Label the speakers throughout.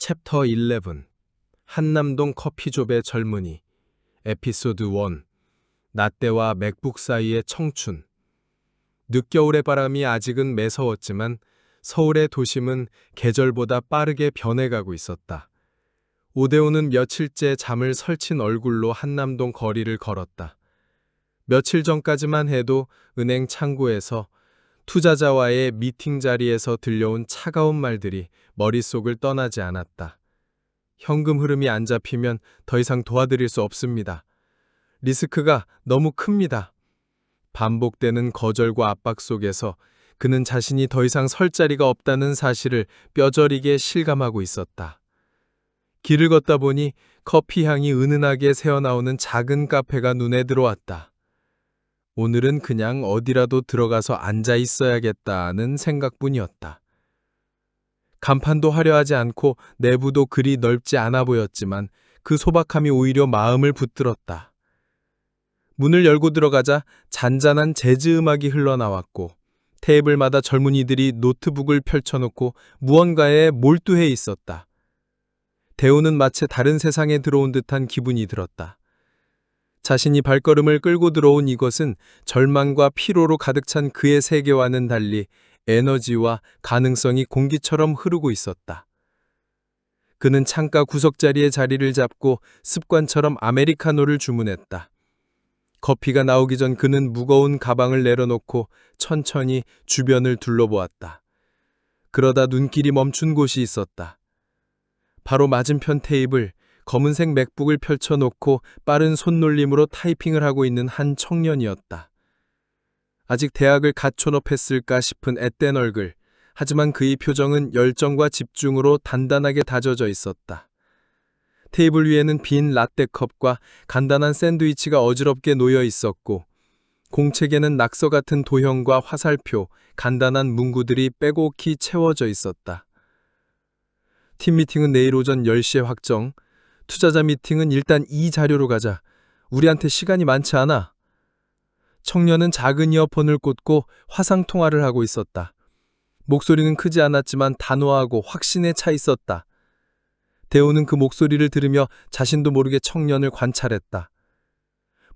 Speaker 1: 챕터 11 한남동 커피숍의 젊은이 에피소드 1 나때와 맥북 사이의 청춘 늦겨울의 바람이 아직은 매서웠지만 서울의 도심은 계절보다 빠르게 변해가고 있었다. 오대호는 며칠째 잠을 설친 얼굴로 한남동 거리를 걸었다. 며칠 전까지만 해도 은행 창구에서 투자자와의 미팅 자리에서 들려온 차가운 말들이 머릿속을 떠나지 않았다. 현금 흐름이 안 잡히면 더 이상 도와드릴 수 없습니다. 리스크가 너무 큽니다. 반복되는 거절과 압박 속에서 그는 자신이 더 이상 설 자리가 없다는 사실을 뼈저리게 실감하고 있었다. 길을 걷다 보니 커피 향이 은은하게 새어나오는 작은 카페가 눈에 들어왔다. 오늘은 그냥 어디라도 들어가서 앉아 있어야겠다는 생각뿐이었다. 간판도 화려하지 않고 내부도 그리 넓지 않아 보였지만 그 소박함이 오히려 마음을 붙들었다. 문을 열고 들어가자 잔잔한 재즈 음악이 흘러나왔고 테이블마다 젊은이들이 노트북을 펼쳐놓고 무언가에 몰두해 있었다. 대우는 마치 다른 세상에 들어온 듯한 기분이 들었다. 자신이 발걸음을 끌고 들어온 이것은 절망과 피로로 가득 찬 그의 세계와는 달리 에너지와 가능성이 공기처럼 흐르고 있었다. 그는 창가 구석자리에 자리를 잡고 습관처럼 아메리카노를 주문했다. 커피가 나오기 전 그는 무거운 가방을 내려놓고 천천히 주변을 둘러보았다. 그러다 눈길이 멈춘 곳이 있었다. 바로 맞은편 테이블, 검은색 맥북을 펼쳐놓고 빠른 손놀림으로 타이핑을 하고 있는 한 청년이었다. 아직 대학을 갓 졸업했을까 싶은 앳된 얼굴, 하지만 그의 표정은 열정과 집중으로 단단하게 다져져 있었다. 테이블 위에는 빈 라떼컵과 간단한 샌드위치가 어지럽게 놓여 있었고, 공책에는 낙서 같은 도형과 화살표, 간단한 문구들이 빼곡히 채워져 있었다. 팀 미팅은 내일 오전 10시에 확정, 투자자 미팅은 일단 이 자료로 가자. 우리한테 시간이 많지 않아. 청년은 작은 이어폰을 꽂고 화상 통화를 하고 있었다. 목소리는 크지 않았지만 단호하고 확신에 차 있었다. 대호는 그 목소리를 들으며 자신도 모르게 청년을 관찰했다.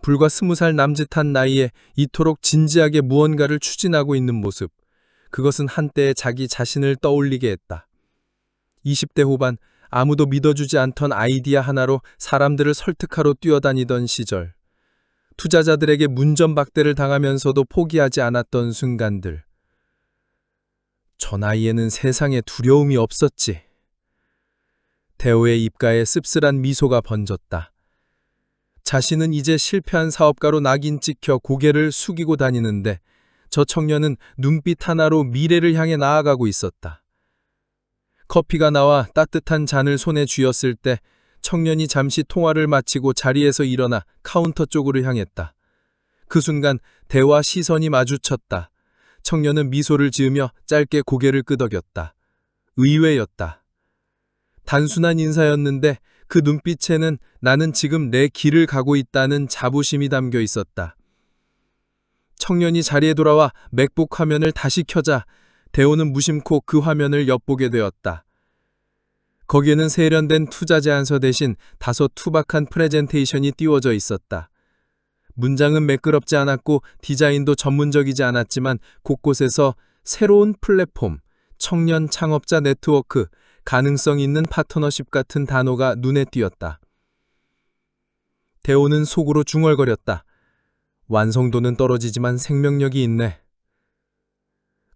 Speaker 1: 불과 스무 살 남짓한 나이에 이토록 진지하게 무언가를 추진하고 있는 모습. 그것은 한때의 자기 자신을 떠올리게 했다. 20대 후반 아무도 믿어주지 않던 아이디어 하나로 사람들을 설득하러 뛰어다니던 시절. 투자자들에게 문전박대를 당하면서도 포기하지 않았던 순간들. 저 나이에는 세상에 두려움이 없었지. 대호의 입가에 씁쓸한 미소가 번졌다. 자신은 이제 실패한 사업가로 낙인 찍혀 고개를 숙이고 다니는데 저 청년은 눈빛 하나로 미래를 향해 나아가고 있었다. 커피가 나와 따뜻한 잔을 손에 쥐었을 때 청년이 잠시 통화를 마치고 자리에서 일어나 카운터 쪽으로 향했다. 그 순간 대화 시선이 마주쳤다. 청년은 미소를 지으며 짧게 고개를 끄덕였다. 의외였다. 단순한 인사였는데 그 눈빛에는 나는 지금 내 길을 가고 있다는 자부심이 담겨 있었다. 청년이 자리에 돌아와 맥북 화면을 다시 켜자 대호는 무심코 그 화면을 엿보게 되었다. 거기에는 세련된 투자 제안서 대신 다소 투박한 프레젠테이션이 띄워져 있었다. 문장은 매끄럽지 않았고 디자인도 전문적이지 않았지만 곳곳에서 새로운 플랫폼, 청년 창업자 네트워크, 가능성 있는 파트너십 같은 단어가 눈에 띄었다. 대호는 속으로 중얼거렸다. 완성도는 떨어지지만 생명력이 있네.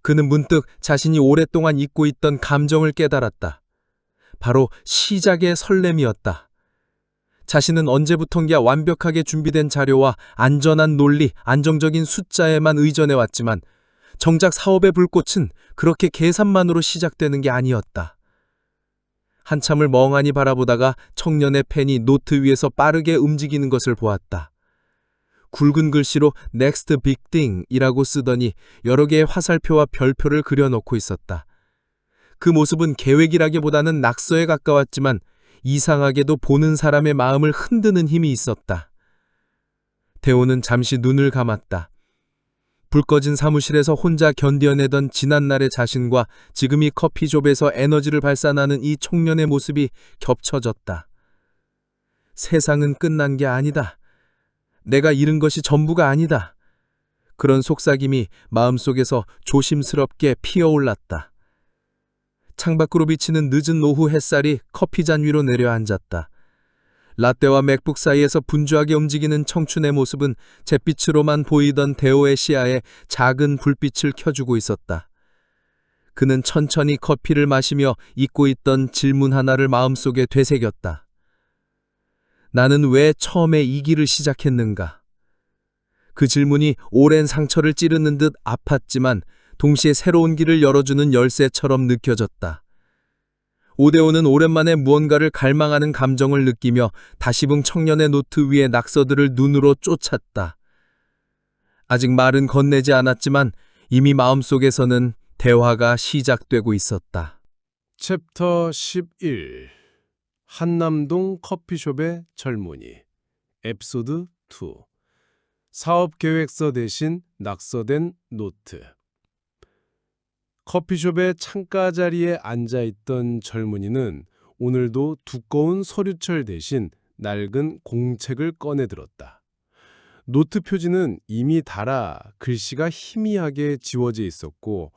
Speaker 1: 그는 문득 자신이 오랫동안 잊고 있던 감정을 깨달았다. 바로 시작의 설렘이었다. 자신은 언제부턴가 완벽하게 준비된 자료와 안전한 논리, 안정적인 숫자에만 의존해왔지만 정작 사업의 불꽃은 그렇게 계산만으로 시작되는 게 아니었다. 한참을 멍하니 바라보다가 청년의 펜이 노트 위에서 빠르게 움직이는 것을 보았다. 굵은 글씨로 Next Big Thing이라고 쓰더니 여러 개의 화살표와 별표를 그려놓고 있었다. 그 모습은 계획이라기보다는 낙서에 가까웠지만 이상하게도 보는 사람의 마음을 흔드는 힘이 있었다. 대호는 잠시 눈을 감았다. 불 꺼진 사무실에서 혼자 견뎌내던 지난날의 자신과 지금 이 커피숍에서 에너지를 발산하는 이 청년의 모습이 겹쳐졌다. 세상은 끝난 게 아니다. 내가 잃은 것이 전부가 아니다. 그런 속삭임이 마음속에서 조심스럽게 피어올랐다. 창밖으로 비치는 늦은 오후 햇살이 커피잔 위로 내려앉았다. 라떼와 맥북 사이에서 분주하게 움직이는 청춘의 모습은 잿빛으로만 보이던 대호의 시야에 작은 불빛을 켜주고 있었다. 그는 천천히 커피를 마시며 잊고 있던 질문 하나를 마음속에 되새겼다. 나는 왜 처음에 이 길을 시작했는가? 그 질문이 오랜 상처를 찌르는 듯 아팠지만 동시에 새로운 길을 열어주는 열쇠처럼 느껴졌다. 오데오는 오랜만에 무언가를 갈망하는 감정을 느끼며 다시붕 청년의 노트 위의 낙서들을 눈으로 쫓았다. 아직 말은 건네지 않았지만 이미 마음속에서는 대화가 시작되고 있었다.
Speaker 2: 챕터 11 한남동 커피숍의 젊은이 에피소드 2 사업계획서 대신 낙서된 노트 커피숍의 창가 자리에 앉아있던 젊은이는 오늘도 두꺼운 서류철 대신 낡은 공책을 꺼내들었다. 노트 표지는 이미 닳아 글씨가 희미하게 지워져 있었고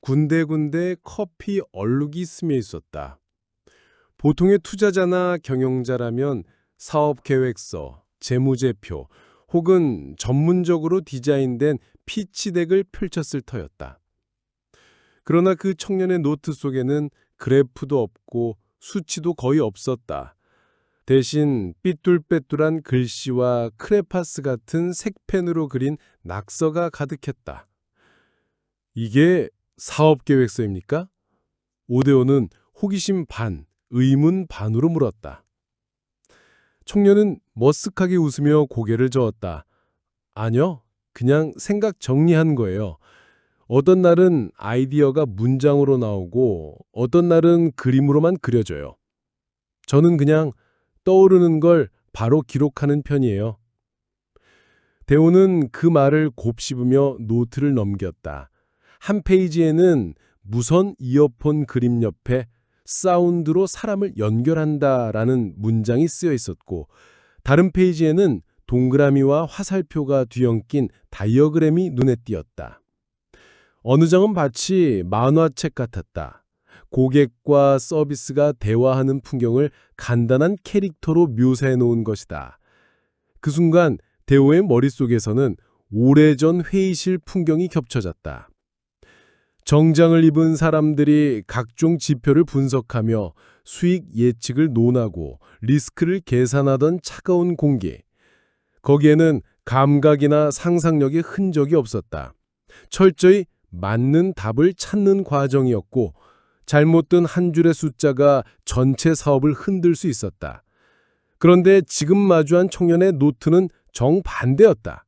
Speaker 2: 군데군데 커피 얼룩이 스며 있었다. 보통의 투자자나 경영자라면 사업 계획서, 재무제표 혹은 전문적으로 디자인된 피치덱을 펼쳤을 터였다. 그러나 그 청년의 노트 속에는 그래프도 없고 수치도 거의 없었다. 대신 삐뚤빼뚤한 글씨와 크레파스 같은 색펜으로 그린 낙서가 가득했다. 이게 사업계획서입니까? 오데오는 호기심 반, 의문 반으로 물었다. 청년은 머쓱하게 웃으며 고개를 저었다. 아니요, 그냥 생각 정리한 거예요. 어떤 날은 아이디어가 문장으로 나오고 어떤 날은 그림으로만 그려져요. 저는 그냥 떠오르는 걸 바로 기록하는 편이에요. 대호는 그 말을 곱씹으며 노트를 넘겼다. 한 페이지에는 무선 이어폰 그림 옆에 사운드로 사람을 연결한다라는 문장이 쓰여 있었고 다른 페이지에는 동그라미와 화살표가 뒤엉킨 다이어그램이 눈에 띄었다. 어느 장은 마치 만화책 같았다. 고객과 서비스가 대화하는 풍경을 간단한 캐릭터로 묘사해 놓은 것이다. 그 순간 대호의 머릿속에서는 오래전 회의실 풍경이 겹쳐졌다. 정장을 입은 사람들이 각종 지표를 분석하며 수익 예측을 논하고 리스크를 계산하던 차가운 공기. 거기에는 감각이나 상상력의 흔적이 없었다. 철저히 맞는 답을 찾는 과정이었고 잘못 든한 줄의 숫자가 전체 사업을 흔들 수 있었다. 그런데 지금 마주한 청년의 노트는 정반대였다.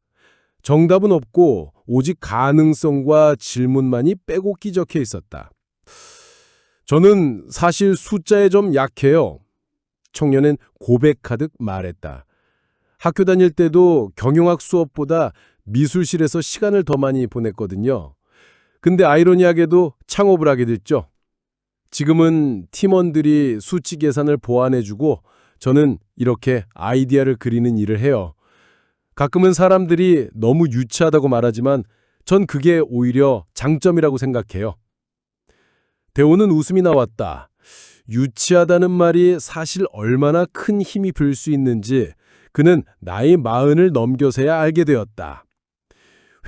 Speaker 2: 정답은 없고 오직 가능성과 질문만이 빼곡히 적혀 있었다. 저는 사실 숫자에 좀 약해요. 청년은 고백하듯 말했다. 학교 다닐 때도 경영학 수업보다 미술실에서 시간을 더 많이 보냈거든요. 근데 아이러니하게도 창업을 하게 됐죠. 지금은 팀원들이 수치 계산을 보완해주고 저는 이렇게 아이디어를 그리는 일을 해요. 가끔은 사람들이 너무 유치하다고 말하지만 전 그게 오히려 장점이라고 생각해요. 대호는 웃음이 나왔다. 유치하다는 말이 사실 얼마나 큰 힘이 불 수 있는지 그는 나이 마흔을 넘겨서야 알게 되었다.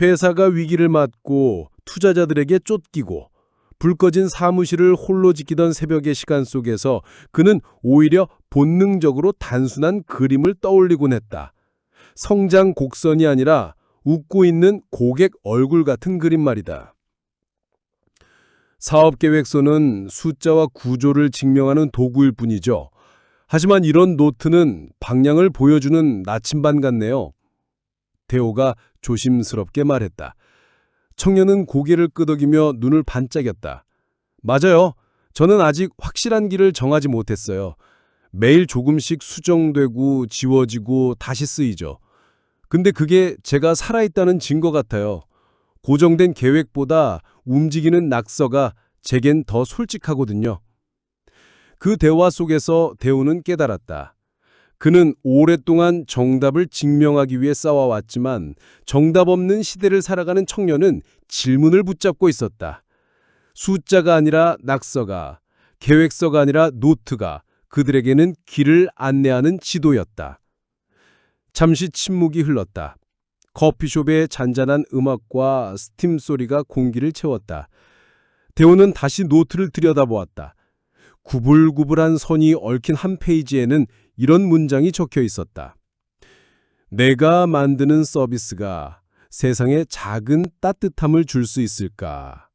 Speaker 2: 회사가 위기를 맞고 투자자들에게 쫓기고 불 꺼진 사무실을 홀로 지키던 새벽의 시간 속에서 그는 오히려 본능적으로 단순한 그림을 떠올리곤 했다. 성장 곡선이 아니라 웃고 있는 고객 얼굴 같은 그림 말이다. 사업계획서는 숫자와 구조를 증명하는 도구일 뿐이죠. 하지만 이런 노트는 방향을 보여주는 나침반 같네요. 대호가 조심스럽게 말했다. 청년은 고개를 끄덕이며 눈을 반짝였다. 맞아요. 저는 아직 확실한 길을 정하지 못했어요. 매일 조금씩 수정되고 지워지고 다시 쓰이죠. 근데 그게 제가 살아있다는 증거 같아요. 고정된 계획보다 움직이는 낙서가 제겐 더 솔직하거든요. 그 대화 속에서 대우는 깨달았다. 그는 오랫동안 정답을 증명하기 위해 싸워왔지만 정답 없는 시대를 살아가는 청년은 질문을 붙잡고 있었다. 숫자가 아니라 낙서가, 계획서가 아니라 노트가 그들에게는 길을 안내하는 지도였다. 잠시 침묵이 흘렀다. 커피숍의 잔잔한 음악과 스팀 소리가 공기를 채웠다. 대호는 다시 노트를 들여다보았다. 구불구불한 선이 얽힌 한 페이지에는 이런 문장이 적혀 있었다. 내가 만드는 서비스가 세상에 작은 따뜻함을 줄 수 있을까?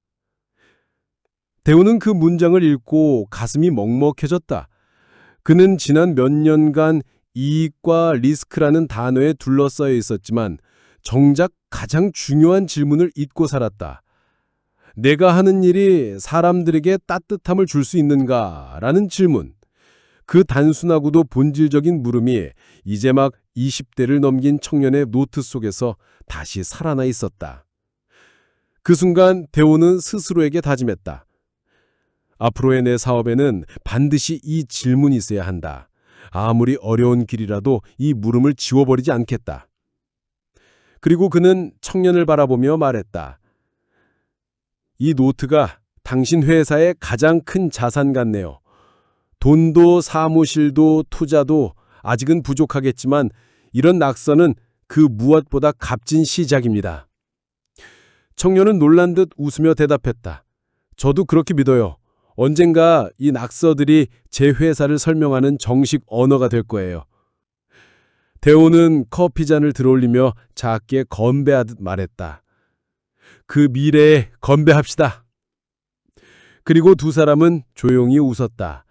Speaker 2: 대호는 그 문장을 읽고 가슴이 먹먹해졌다. 그는 지난 몇 년간 이익과 리스크라는 단어에 둘러싸여 있었지만 정작 가장 중요한 질문을 잊고 살았다. 내가 하는 일이 사람들에게 따뜻함을 줄 수 있는가? 라는 질문. 그 단순하고도 본질적인 물음이 이제 막 20대를 넘긴 청년의 노트 속에서 다시 살아나 있었다. 그 순간 대호는 스스로에게 다짐했다. 앞으로의 내 사업에는 반드시 이 질문이 있어야 한다. 아무리 어려운 길이라도 이 물음을 지워버리지 않겠다. 그리고 그는 청년을 바라보며 말했다. 이 노트가 당신 회사의 가장 큰 자산 같네요. 돈도 사무실도 투자도 아직은 부족하겠지만 이런 낙서는 그 무엇보다 값진 시작입니다. 청년은 놀란 듯 웃으며 대답했다. 저도 그렇게 믿어요. 언젠가 이 낙서들이 제 회사를 설명하는 정식 언어가 될 거예요. 대호는 커피잔을 들어올리며 작게 건배하듯 말했다. 그 미래에 건배합시다. 그리고 두 사람은 조용히 웃었다.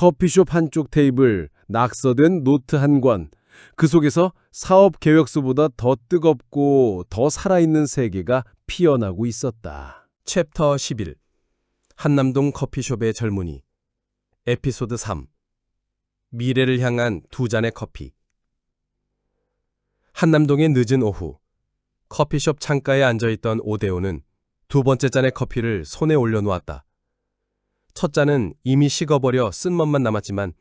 Speaker 2: 커피숍 한쪽 테이블, 낙서된 노트 한 권, 그 속에서 사업 계획서보다 더 뜨겁고 더 살아있는 세계가 피어나고 있었다.
Speaker 3: 챕터 11 한남동 커피숍의 젊은이. 에피소드 3 미래를 향한 두 잔의 커피. 한남동의 늦은 오후 커피숍 창가에 앉아있던 오대오는 두 번째 잔의 커피를 손에 올려놓았다. 첫 잔은 이미 식어버려 쓴맛만 남았지만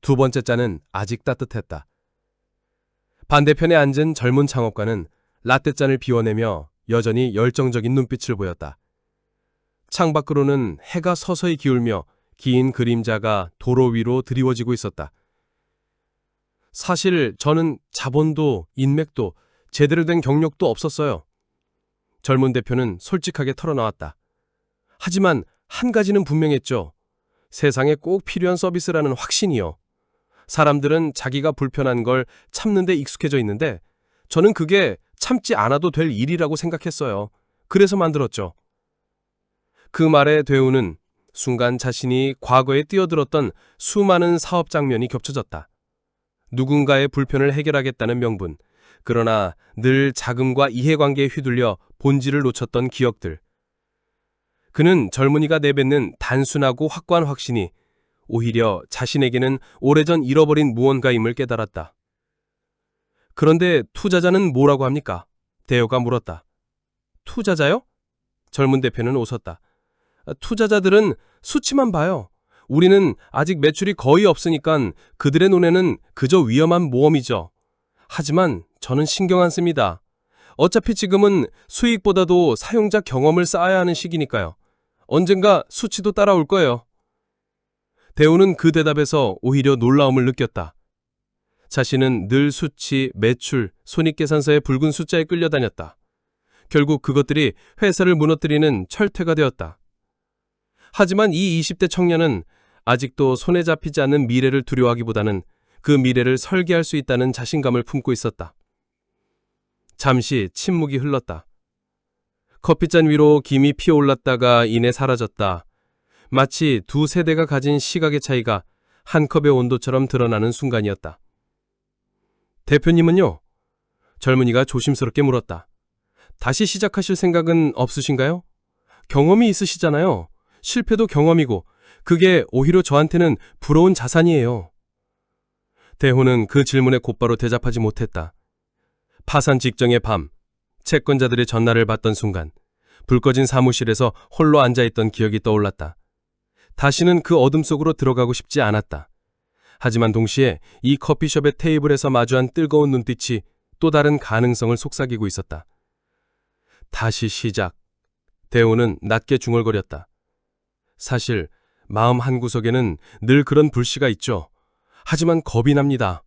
Speaker 3: 두 번째 잔은 아직 따뜻했다. 반대편에 앉은 젊은 창업가는 라떼 잔을 비워내며 여전히 열정적인 눈빛을 보였다. 창밖으로는 해가 서서히 기울며 긴 그림자가 도로 위로 드리워지고 있었다. 사실 저는 자본도 인맥도 제대로 된 경력도 없었어요. 젊은 대표는 솔직하게 털어나왔다. 하지만 한 가지는 분명했죠. 세상에 꼭 필요한 서비스라는 확신이요. 사람들은 자기가 불편한 걸 참는 데 익숙해져 있는데 저는 그게 참지 않아도 될 일이라고 생각했어요. 그래서 만들었죠. 그 말에 대우는 순간 자신이 과거에 뛰어들었던 수많은 사업 장면이 겹쳐졌다. 누군가의 불편을 해결하겠다는 명분, 그러나 늘 자금과 이해관계에 휘둘려 본질을 놓쳤던 기억들. 그는 젊은이가 내뱉는 단순하고 확고한 확신이 오히려 자신에게는 오래전 잃어버린 무언가임을 깨달았다. 그런데 투자자는 뭐라고 합니까? 대호가 물었다. 투자자요? 젊은 대표는 웃었다. 투자자들은 수치만 봐요. 우리는 아직 매출이 거의 없으니까 그들의 눈에는 그저 위험한 모험이죠. 하지만 저는 신경 안 씁니다. 어차피 지금은 수익보다도 사용자 경험을 쌓아야 하는 시기니까요. 언젠가 수치도 따라올 거예요. 대우는 그 대답에서 오히려 놀라움을 느꼈다. 자신은 늘 수치, 매출, 손익계산서의 붉은 숫자에 끌려다녔다. 결국 그것들이 회사를 무너뜨리는 철퇴가 되었다. 하지만 이 20대 청년은 아직도 손에 잡히지 않는 미래를 두려워하기보다는 그 미래를 설계할 수 있다는 자신감을 품고 있었다. 잠시 침묵이 흘렀다. 커피잔 위로 김이 피어올랐다가 이내 사라졌다. 마치 두 세대가 가진 시각의 차이가 한 컵의 온도처럼 드러나는 순간이었다. 대표님은요? 젊은이가 조심스럽게 물었다. 다시 시작하실 생각은 없으신가요? 경험이 있으시잖아요. 실패도 경험이고 그게 오히려 저한테는 부러운 자산이에요. 대호는 그 질문에 곧바로 대답하지 못했다. 파산 직전의 밤, 채권자들의 전화를 받던 순간 불 꺼진 사무실에서 홀로 앉아있던 기억이 떠올랐다. 다시는 그 어둠 속으로 들어가고 싶지 않았다. 하지만 동시에 이 커피숍의 테이블에서 마주한 뜨거운 눈빛이 또 다른 가능성을 속삭이고 있었다. 다시 시작. 대호는 낮게 중얼거렸다. 사실 마음 한구석에는 늘 그런 불씨가 있죠. 하지만 겁이 납니다.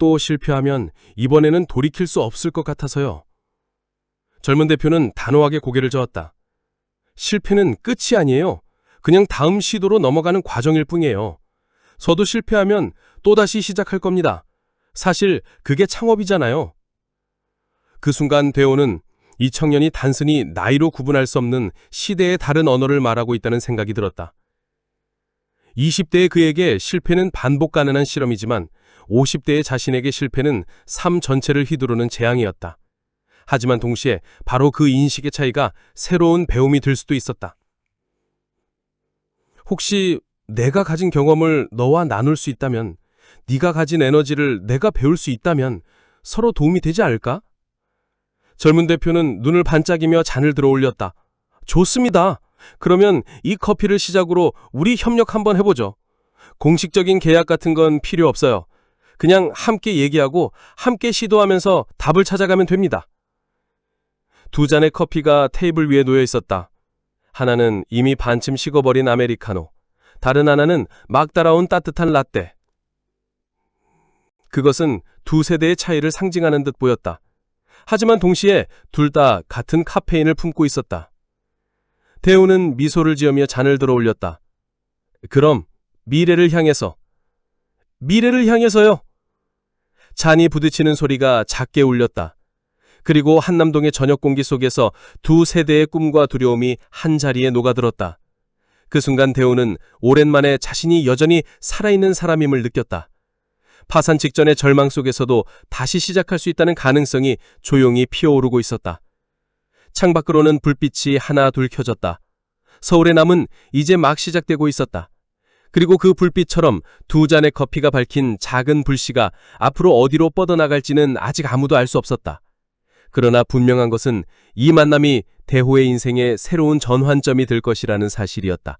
Speaker 3: 또 실패하면 이번에는 돌이킬 수 없을 것 같아서요. 젊은 대표는 단호하게 고개를 저었다. 실패는 끝이 아니에요. 그냥 다음 시도로 넘어가는 과정일 뿐이에요. 저도 실패하면 또다시 시작할 겁니다. 사실 그게 창업이잖아요. 그 순간 대호는 이 청년이 단순히 나이로 구분할 수 없는 시대의 다른 언어를 말하고 있다는 생각이 들었다. 20대의 그에게 실패는 반복 가능한 실험이지만 50대의 자신에게 실패는 삶 전체를 휘두르는 재앙이었다. 하지만 동시에 바로 그 인식의 차이가 새로운 배움이 될 수도 있었다. 혹시 내가 가진 경험을 너와 나눌 수 있다면, 네가 가진 에너지를 내가 배울 수 있다면 서로 도움이 되지 않을까? 젊은 대표는 눈을 반짝이며 잔을 들어 올렸다. 좋습니다. 그러면 이 커피를 시작으로 우리 협력 한번 해보죠. 공식적인 계약 같은 건 필요 없어요. 그냥 함께 얘기하고 함께 시도하면서 답을 찾아가면 됩니다. 두 잔의 커피가 테이블 위에 놓여 있었다. 하나는 이미 반쯤 식어버린 아메리카노, 다른 하나는 막 따라온 따뜻한 라떼. 그것은 두 세대의 차이를 상징하는 듯 보였다. 하지만 동시에 둘 다 같은 카페인을 품고 있었다. 대우는 미소를 지으며 잔을 들어 올렸다. 그럼 미래를 향해서. 미래를 향해서요. 잔이 부딪히는 소리가 작게 울렸다. 그리고 한남동의 저녁 공기 속에서 두 세대의 꿈과 두려움이 한 자리에 녹아들었다. 그 순간 대우는 오랜만에 자신이 여전히 살아있는 사람임을 느꼈다. 파산 직전의 절망 속에서도 다시 시작할 수 있다는 가능성이 조용히 피어오르고 있었다. 창밖으로는 불빛이 하나 둘 켜졌다. 서울의 남은 이제 막 시작되고 있었다. 그리고 그 불빛처럼 두 잔의 커피가 밝힌 작은 불씨가 앞으로 어디로 뻗어나갈지는 아직 아무도 알 수 없었다. 그러나 분명한 것은 이 만남이 대호의 인생의 새로운 전환점이 될 것이라는 사실이었다.